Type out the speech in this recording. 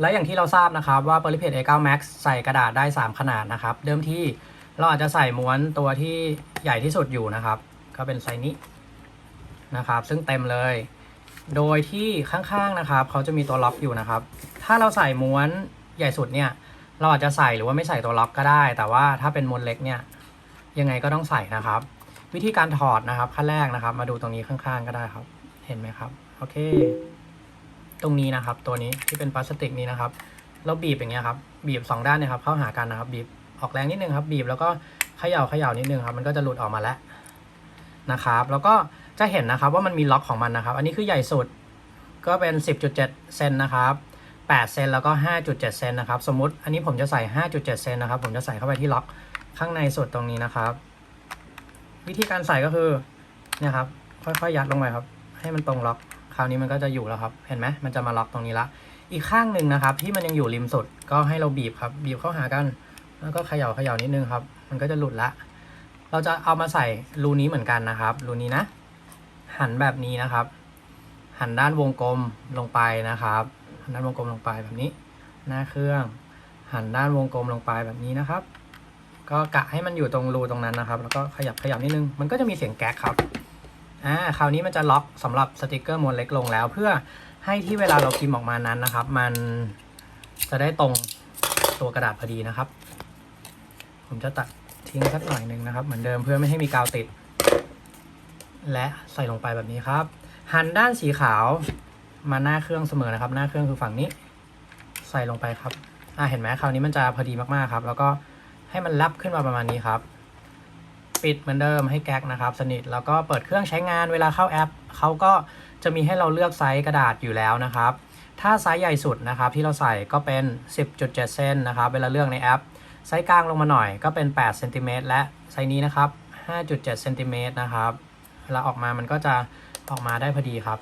และอย่างที่เราทราบนะครับว่า p o l y p a d A9 Max ใส่กระดาษได้ 3 ขนาดนะครับ เดิมที่เราอาจจะใส่ม้วนตัวที่ใหญ่ที่สุดอยู่นะครับ ก็เป็นไซส์นี้นะครับ ซึ่งเต็มเลย โดยที่ข้างๆนะครับ เขาจะมีตัวล็อกอยู่นะครับ ถ้าเราใส่ม้วนใหญ่สุดเนี่ยเราอาจจะใส่หรือว่าไม่ใส่ตัวล็อกก็ได้ แต่ว่าถ้าเป็นม้วนเล็กเนี่ยยังไงก็ต้องใส่นะครับ วิธีการถอดนะครับขั้นแรกนะครับ มาดูตรงนี้ข้างๆก็ได้ครับ เห็นไหมครับ โอเค ตรงนี้นะครับ ตัวนี้ที่เป็นพลาสติกนี้นะครับ เราบีบอย่างเงี้ยครับ บีบสองด้านเนี่ยครับเข้าหากันนะครับ บีบออกแรงนิดนึงครับ บีบแล้วก็เขย่าเขย่านิดนึงครับ มันก็จะหลุดออกมาแล้วนะครับ แล้วก็จะเห็นนะครับว่ามันมีล็อกของมันนะครับ อันนี้คือใหญ่สุดก็เป็น 10.7เซนนะครับ8เซนแล้วก็ 5.7 เซนนะครับ สมมุติอันนี้ผมจะใส่ 5.7 เซนนะครับ ผมจะใส่เข้าไปที่ล็อกข้างในสุดตรงนี้นะครับ วิธีการใส่ก็คือเนี่ยครับ ค่อยๆยัดลงไปครับ ให้มันตรงล็อก ราวนี้มันก็จะอยู่แล้วครับ เห็นไหมมันจะมาล็อกตรงนี้ละ อีกข้างหนึ่งนะครับ ที่มันยังอยู่ริมสุดก็ให้เราบีบครับ บีบเข้าหากัน แล้วก็เขย่าเขย่านิดนึงครับ มันก็จะหลุดละ เราจะเอามาใส่รูนี้เหมือนกันนะครับ รูนี้นะ หันแบบนี้นะครับ หันด้านวงกลมลงไปนะครับหันด้านวงกลมลงไปแบบนี้ หน้าเครื่อง หันด้านวงกลมลงไปแบบนี้นะครับ ก็กะให้มันอยู่ตรงรูตรงนั้นนะครับ แล้วก็ขยับขยับนิดนึง มันก็จะมีเสียงแก๊กครับ อ่าคราวนี้มันจะล็อกสำหรับสติกเกอร์มวนเล็กลงแล้ว เพื่อให้ที่เวลาเราพิมพ์ออกมานั้นนะครับ มันจะได้ตรงตัวกระดาษพอดีนะครับ ผมจะตัดทิ้งสักหน่อยหนึ่งนะครับ เหมือนเดิมเพื่อไม่ให้มีกาวติด และใส่ลงไปแบบนี้ครับ หันด้านสีขาวมาหน้าเครื่องเสมอนะครับ หน้าเครื่องคือฝั่งนี้ ใส่ลงไปครับอ่าเห็นไหมคราวนี้มันจะพอดีมากๆครับ แล้วก็ให้มันรับขึ้นมาประมาณนี้ครับ ปิดเหมือนเดิมให้แก๊กนะครับสนิท แล้วก็เปิดเครื่องใช้งานเวลาเข้าแอปเขาก็จะมีให้เราเลือกไซส์กระดาษอยู่แล้วนะครับ ถ้าไซส์ใหญ่สุดนะครับที่เราใส่ก็เป็น 10.7 เซนนะครับเวลาเลือกในแอป ไซส์กลางลงมาหน่อยก็เป็น8เซนติเมตรและไซส์นี้นะครับ 5.7 เซนติเมตรนะครับเวลาออกมามันก็จะออกมาได้พอดีครับ